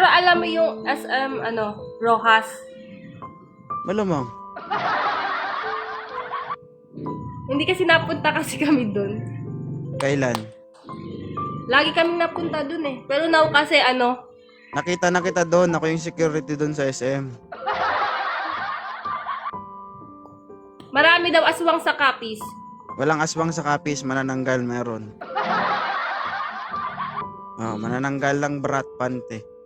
Pero alam mo yung SM, ano, Rojas. Malamang. Hindi kasi napunta kasi kami dun. Kailan? Lagi kami napunta dun eh. Pero now kasi ano, Nakita na kita doon. Ako yung security doon sa SM. marami daw aswang sa kapis. Walang aswang sa kapis, manananggal meron. Oh, manananggal lang brat pante.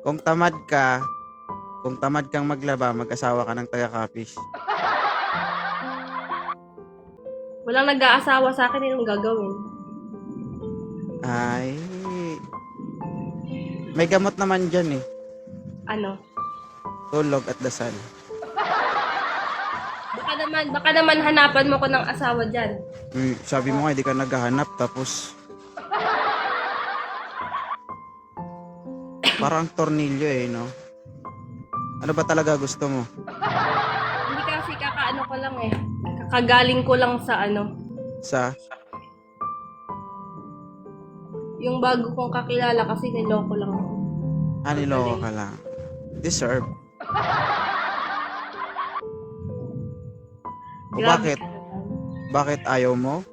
Kung tamad ka, kung tamad kang maglaba, mag-asawa ka ng taga-kapis. Walang nag-aasawa sa akin yung gagawin. Ay. May gamot naman dyan eh. Ano? Tulog at dasal. Baka naman, baka naman hanapan mo ko ng asawa dyan. Uy, sabi mo nga, hindi ka naghahanap, tapos... Parang tornilyo eh, no? Ano ba talaga gusto mo? Hindi kasi kakaano ko lang eh. Kakagaling ko lang sa ano. Sa... Yung bago kong kakilala kasi niloko lang ako. Ah, niloko ka lang. Deserve. O bakit? Bakit ayaw mo?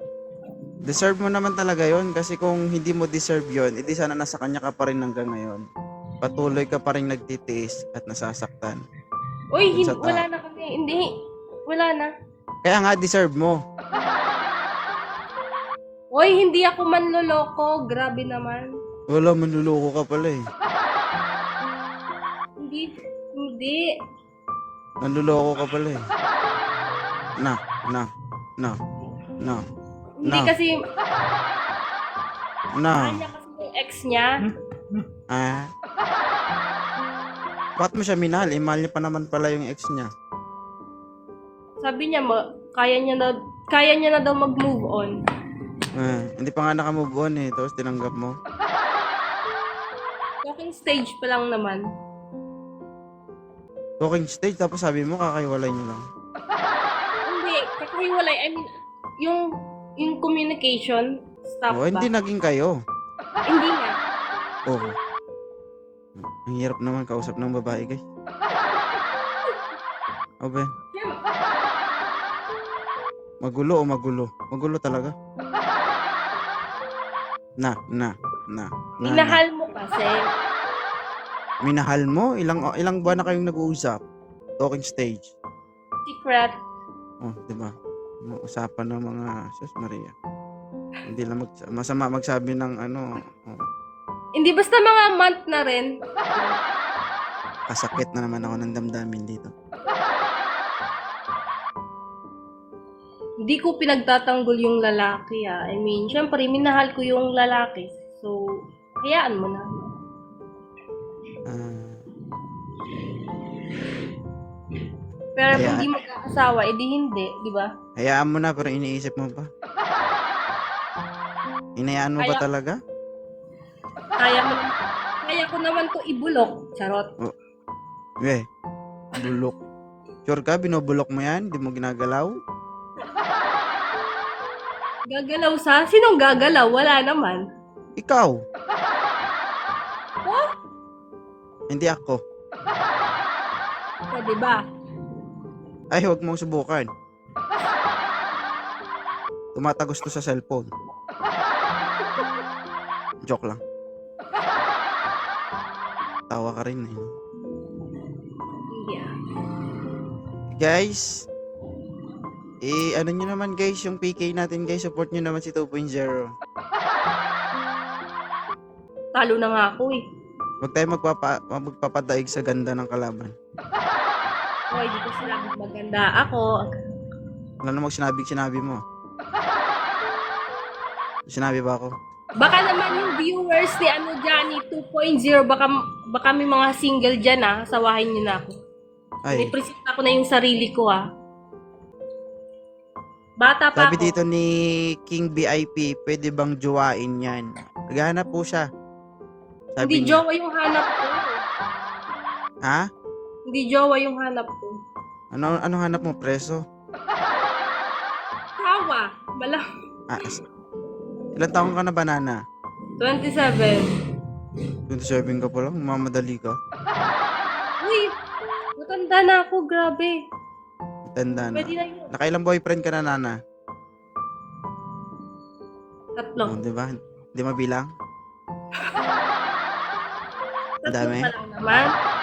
Deserve mo naman talaga yon kasi kung hindi mo deserve yon, edi sana nasa kanya ka pa rin hanggang ngayon. Patuloy ka pa rin nagtitiis at nasasaktan. Uy, hin- tao. wala na kami. Hindi. Wala na. Kaya nga deserve mo. Uy, hindi ako manloloko. Grabe naman. Wala, manluloko ka pala eh. Hindi. Hindi. Nanluloko ka pala eh. Na, na, na, na, Hindi No. kasi, na. kanya kasi yung ex niya. Ah. Bakit mo siya minahal? Eh, mahal niya pa naman pala yung ex niya. Sabi niya, ma, kaya niya na, kaya niya na daw mag-move on. Ah, hindi pa nga nakamove on eh. Tapos tinanggap mo. Talking stage pa lang naman. Talking stage, tapos sabi mo kakaiwalay niyo lang. Hindi, kakahiwalay. I mean, yung, yung communication, stop Oh, ba? hindi naging kayo. Hindi nga. Oo. Ang hirap naman kausap ng babae, guys. Okay. Magulo o magulo? Magulo talaga. Na, na, na. na, na. Minahal mo kasi. Minahal mo? Ilang ilang buwan na kayong nag-uusap? Talking stage. Secret. Oh, di ba? Usapan ng mga Sus Maria. Hindi lang mag masama magsabi ng ano, oh, Hindi basta mga month na rin. kasakit na naman ako ng damdamin dito. Hindi ko pinagtatanggol yung lalaki ah. I mean, syempre, minahal ko yung lalaki. So, hayaan mo na. Ah, Pero kung Hayaan. hindi mag-aasawa, edi hindi, di ba? hayaan mo na pero iniisip mo pa. Inayaan mo ba Kaya- talaga? Kaya mo kaya ko naman to ibulok. Charot. Eh, bulok. Sure ka, binubulok mo yan? Di mo ginagalaw? Gagalaw sa? Sinong gagalaw? Wala naman. Ikaw! Oh? Hindi ako. Di ba? Ay, huwag mong subukan. Tumatagos to sa cellphone. Joke lang. Tawa ka rin eh. Yeah. Guys, eh, ano nyo naman guys, yung PK natin guys, support nyo naman si 2.0. Talo na nga ako eh. Huwag tayo magpapa, magpapadaig sa ganda ng kalaban. Hoy, di ko sinabi maganda ako. Wala namang sinabi, sinabi mo. Sinabi ba ako? Baka naman yung viewers ni ano Johnny 2.0, baka, baka may mga single dyan ah. Sawahin niyo na ako. Ay, Represent ako na yung sarili ko ah. Bata pa sabi ako. dito ni King BIP, pwede bang jowain yan? Naghahanap po siya. Sabi Hindi niya. jowa yung hanap ko. Ha? Hindi jowa yung hanap ko. Ano, ano hanap mo? Preso? Tawa. Mala. Ah, as- ilan taong ka na banana? 27. 27 ka pa lang, mamadali ka. Uy, matanda na ako, grabe. Tanda na. Pwede na yun. Nakailang boyfriend ka na, Nana? Tatlo. Oh, di ba? Di mabilang? Tatlo dami. pa lang naman.